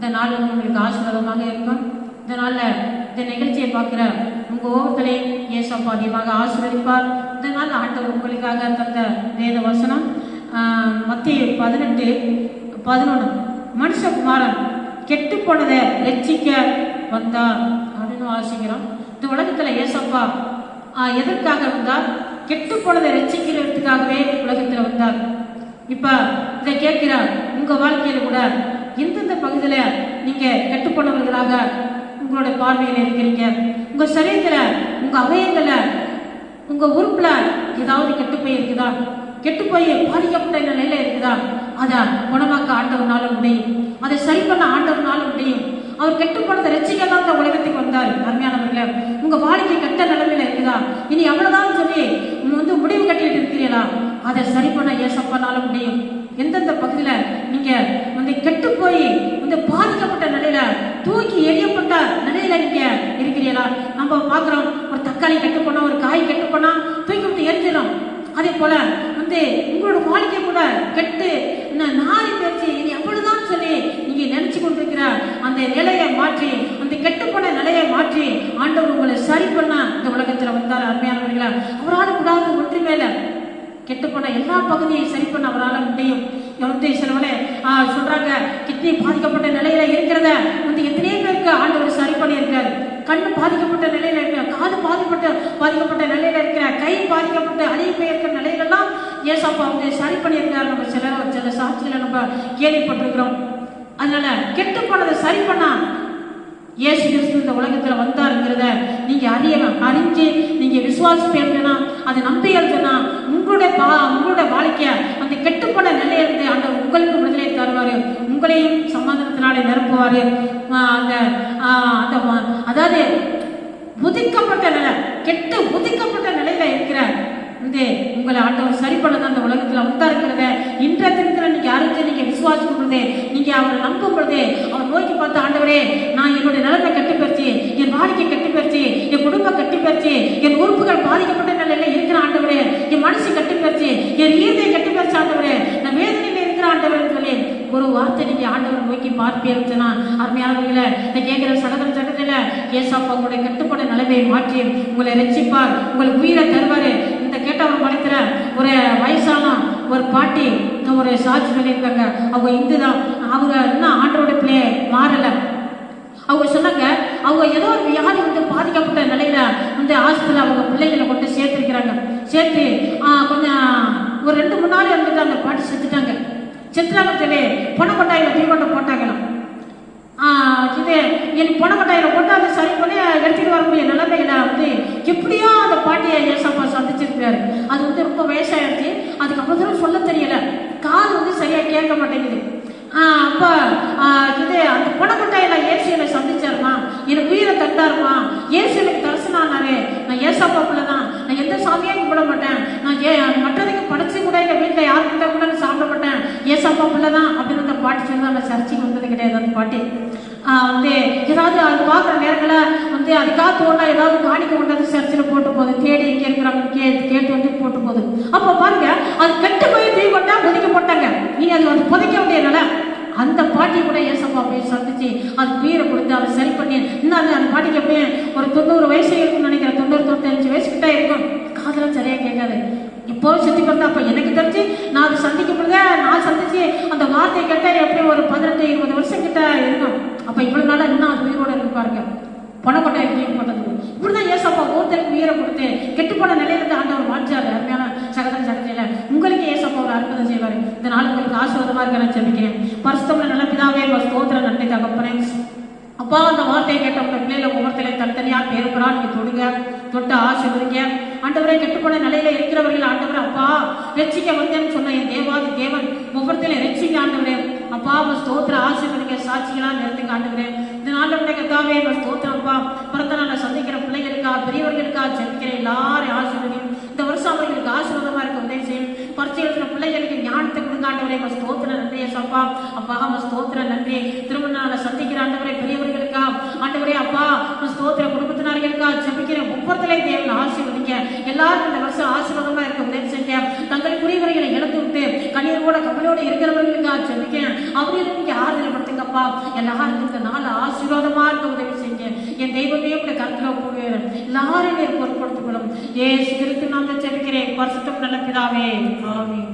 இந்த நாள் வந்து உங்களுக்கு ஆசீர்வாதமாக இருக்கும். இந்த நாளில் இந்த நிகழ்ச்சியை பார்க்குற உங்கள் ஒவ்வொருத்தரையும் ஏசப்பா அதிகமாக ஆசீர்வதிப்பார். இந்த நாள் ஆண்டவர் உங்களுக்காக தந்த வேத வசனம் மத்திய பதினெட்டு பதினொன்று மனுஷகுமாரன் கெட்டு போனதை ரட்சிக்க வந்தார் அப்படின்னு வாசிக்கிறோம். இந்த உலகத்தில் ஏசப்பா எதற்காக வந்தார்? கெட்டு போனதை ரட்சிக்கிறதுக்காகவே உலகத்தில் வந்தார். இப்ப இதை கேட்கிறார் உங்க வாழ்க்கையில் கூட பகுதியில நீங்க கெட்டு போனவர்களாக உங்களோட பார்வையில இருக்கிறீங்க. உங்க சரீரத்துல உங்க அவயங்கள உங்க உறுப்புல ஏதாவது கெட்டு போயிருக்குதா கெட்டு போய் பாதிக்கப்பட்ட நிலையில இருக்குதா? அதை குணமாக்க ஆண்டவனால முடியும். அதை சரி பண்ண ஆண்டவனால முடியும். அவர் கெட்டு போனதை ரசிக்க தான் இந்த உலகத்துக்கு வந்தார் அருமையானவர்களே. உங்க வாழ்க்கை கெட்ட நிலைமையில இருக்குதா? இனி எவ்வளவுதான் சொல்லி நீங்க வந்து முடிவு கட்டிட்டு இருக்கிறீங்களா அதை சரி பண்ண ஏசப்பனால முடியும். எந்தெந்த பகுதியில நீங்க வந்து கெட்டு போய் இந்த பாதிக்கப்பட்ட நிலையில தூக்கி எரியப்பட்ட நிலையில நீங்க இருக்கிறீங்களா நம்ம பாக்குறோம் ஒரு தக்காளி கெட்டு போனா ஒரு காய் கெட்டு போனா தூக்கி விட்டு எரிஞ்சிடும் அதே போல வந்து உங்களோட வாழ்க்கை கூட கெட்டு ந- நாரி பேச்சு இனி எவ்வளவுதான் சொல்லி நீங்க நினைச்சு கொண்டிருக்கிற அந்த நிலையை மாற்றி அந்த கெட்டு போன நிலையை மாற்றி ஆண்டவர் உங்களை சரி பண்ண இந்த உலகத்துல வந்தார் அருமையானவர்களா. அவரால் கூடாது ஒன்று இல்லை. கெட்டு போன எல்லா பகுதியையும் சரி பண்ண அவரால் முடியும். வந்து சிலவனே. சொல்றாங்க கிட்னி பாதிக்கப்பட்ட நிலையில இருக்கிறத வந்து எத்தனையோ பேருக்கு ஆண்டவர் சரி பண்ணியிருக்காரு. கண்ணு பாதிக்கப்பட்ட நிலையில இருக்கிற காது பாதிப்பட்ட பாதிக்கப்பட்ட நிலையில இருக்கிற கை பாதிக்கப்பட்ட அழிவு இருக்கிற நிலையிலெல்லாம் ஏசப்பா அவங்க சரி பண்ணியிருக்காரு. நம்ம சில சில சாட்சியில நம்ம கேள்விப்பட்டிருக்கிறோம். அதனால கெட்டு போனதை சரி பண்ணா இயேசு கிறிஸ்து இந்த உலகத்துல வந்தாருங்கிறத நீங்க அறியணும். அறிஞ்சு நீங்க விசுவாசிப்பீங்கன்னா அதை நம்பி இருந்தனா உங்களுடைய பா உங்களுடைய வாழ்க்கைய அந்த கெட்டுப்போன நிலையிலிருந்து அந்த உங்களுக்கு விடுதலை தருவாரு உங்களையும் சமாதானத்தினாலே நிரப்புவார். அந்த அந்த அதாவது உதிக்கப்பட்ட நிலை கெட்டு உதிக்கப்பட்ட நிலையில இருக்கிற வந்து உங்களை ஆண்டவர் சரி பண்ணது அந்த உலகத்தில் உண்டா இருக்கிறத இன்றைய தினத்தில் நீங்க யாருக்கு நீங்க விசுவாசிக்கும் பொழுது நீங்க அவரை நம்பும் பொழுது அவர் நோக்கி பார்த்து ஆண்டவரே நான் என்னுடைய நிலைமை கெட்டு போயிடுச்சு என் வாழ்க்கை கெட்டு போயிடுச்சு என் குடும்பம் கெட்டு போயிடுச்சு என் உறுப்புகள் பாதிக்கப்பட்ட நிலையில இருக்கிற ஆண்டவரே என் மனசு கெட்டு போயிடுச்சு என் ஈர்த்தை கெட்டு போயிடுச்சு ஆண்டவரே நான் வேதனையில இருக்கிற ஆண்டவரே சொல்லி ஒரு வார்த்தை நீங்க ஆண்டவர் நோக்கி பார்ப்பீர்னா அருமையானவர்களே இந்த கேட்கிற சகதர சகதில ஏசாப்பா உங்களுடைய கட்டுப்பட நிலைமையை மாற்றி உங்களை ரசிப்பார் உங்களுக்கு உயிரை தருவாரு. இந்த கேட்டவர் படத்தில் ஒரு வயசான ஒரு பாட்டி ஒரு சாட்சி சொல்லியிருக்காங்க. அவங்க இந்து தான் அவங்க இன்னும் ஆண்டோட பிள்ளைய மாறல. அவங்க சொன்னாங்க அவங்க ஏதோ ஒரு வியாதி வந்து பாதிக்கப்பட்ட நிலையில வந்து ஹாஸ்பிட்டல் அவங்க பிள்ளைகளை கொண்டு சேர்த்துருக்கிறாங்க. சேர்த்து கொஞ்சம் ஒரு ரெண்டு மூணு நாள் இருந்துட்டு அந்த பாட்டி செத்துட்டாங்க. செத்துட்டாங்க சொல்லி பொண்ணக்கொட்டாயில தீவட்டம் போட்டாங்களாம். இது என் பொண்ணக்கொட்டாயில போட்டு அதை சரி பண்ணி எடுத்துட்டு வரக்கூடிய நிலைமையில வந்து எப்படியோ அந்த பாட்டியை ஏசப்பா சந்திச்சிருக்காரு அது வந்து ரொம்ப வயசாயிருச்சு அதுக்கப்புறம் தூரம் சொல்ல தெரியல. காது வந்து சரியா கேட்க மாட்டேங்குது. ஆஹ் அப்ப இது அந்த பொண்ணக்கொட்டாயில ஏசு சந்திச்சாருமா? எனக்கு உயிரை தந்தாருமா? ஏசு எனக்கு தரிசனம் நான் ஏசப்பா பிள்ளை தான் நான் எந்த சாமியும் கும்பிட மாட்டேன். நான் ஏ மற்றதுக்கு படைச்சு கூட எங்க வீட்டுல யாருக்கிட்ட கூட நான் சாப்பிட மாட்டேன் ஏசப்பா பிள்ளை தான் அப்படின்னு அந்த பாட்டி சொல்லி அந்த சர்ச்சைக்கு வந்தது கிடையாது அந்த பாட்டி. வந்து ஏதாவது அது பார்க்குற நேரங்களில் வந்து அதுக்காக தோணா ஏதாவது காணிக்க கொண்டாந்து சர்ச்சில் போட்டு போகுது. தேடி இங்கே இருக்கிறவங்க கே கேட்டு வந்து போட்டு போகுது. அப்போ பாருங்க அது கெட்டு போய் தீ கொண்டா புதைக்க போட்டாங்க நீ அது வந்து புதைக்க வேண்டியதுனால அந்த பாட்டி கூட ஏசப்பா போய் சந்திச்சு அது உயிரை கொடுத்து அதை சரி பண்ணி இன்னும் அது? அந்த பாட்டிக்கு அப்படியே ஒரு தொண்ணூறு வயசு இருக்கும்னு நினைக்கிறேன். தொண்ணூறு தொண்ணூத்தஞ்சு வயசு கிட்ட இருக்கும். காதெல்லாம் சரியா கேட்காது. இப்போ சுத்தி பார்த்தா அப்ப எனக்கு தெரிஞ்சு நான் அதை சந்திக்கும் பொழுது நான் சந்திச்சு அந்த வார்த்தையை கேட்டால் எப்படி ஒரு பதினெட்டு இருபது வருஷம் கிட்ட இருக்கும் அப்ப இவ்வளவு நாளா இன்னும் அது உயிரோட இருப்பாருங்க பாருங்க. பணக்கொட்டை தூக்கி போட்டது இப்படிதான் ஏசப்பா ஒருத்தருக்கு உயிரை கொடுத்து கெட்டுப்போன நிலையில இருந்து ஆண்டவர் மாற்றாரு அருமையான சகதன் சகதியில உங்களுக்கு ஏசப்பா ஒரு அற்புதம் செய்வார். இந்த நாள் உங்களுக்கு ஆசீர்வாதமா இருக்க நான் ஜெபிக்கிறேன். பரிசுத்தம்ல நல்ல பிதாவே உங்க ஸ்தோத்திர நன்றி தகப்பனே. அப்பா அந்த வார்த்தையை கேட்ட உங்க பிள்ளைகளை ஒவ்வொருத்தரையும் தனித்தனியா பேருக்கிறா நீங்க தொடுங்க தொட்டு ஆசிர்வதிங்க. ஆண்டவரை கெட்டுப்போன நிலையில இருக்கிறவர்கள் ஆண்டவர் அப்பா ரட்சிக்க வந்தேன்னு சொன்ன என் தேவாதி தேவன் ஒவ்வொருத்தரையும் ரட்சிக்க ஆண்டவரே. அப்பா உங்க ஸ்தோத்திர ஆசிர்வதிங்க சாட்சிகளா நிறுத்துங்க ஆண்டவரே. இந்த ஆண்டவரை உடைய கத்தாவே உங்க ஸ்தோத்திரம் அப்பா. பிறந்த நாளை சந்திக்கிற பிள்ளைகளுக்கா பெரியவர்களுக்கா ஜெபிக்கிற எல்லாரையும் ஆசிர்வதி இந்த வருஷம் அவர்களுக்கு ஆசீர்வாதமா இருக்க உதவி செய்யும் பரிச்சை எழுதுற பிள்ளைகளுக்கு ஞானத்தை கொடுங்க ஆண்டவரே உங்க ஸ்தோத்திர நன்றி ஏசப்பா. அப்பா உங்க ஸ்தோத்திர நன்றி. திருமண சந்திக்கிற ஆண்டவரே பெரியவர்களுக்கா? ஆண்டவரே அப்பா ஸ்தோத்திர குடும்பத்தினர்களுக்கா? ஜபிக்கிற ஒவ்வொருத்தலையும் தேவன் ஆசீர்வதிங்க. எல்லாரும் இந்த வருஷம் ஆசீர்வாதமா இருக்க உதவி செய்ய தங்கள் குறிவரைகளை இழந்து விட்டு கண்ணீரோட கவலையோட இருக்கிறவர்களுக்கா ஜபிக்க அவரையும் நீங்க ஆறுதல் படுத்துங்கப்பா எல்லாரும் இந்த நாள் ஆசீர்வாதமா இருக்க உதவி செய்யுங்க. என் தெய்வமே உங்களை கருத்துல போகிறேன் எல்லாரும் நீர் பொருட்படுத்திக் கொள்ளும். ஏசு நான் ஜபிக்கிறேன். பரிசுத்தம் நல்ல பிதாவே. ஆமென்.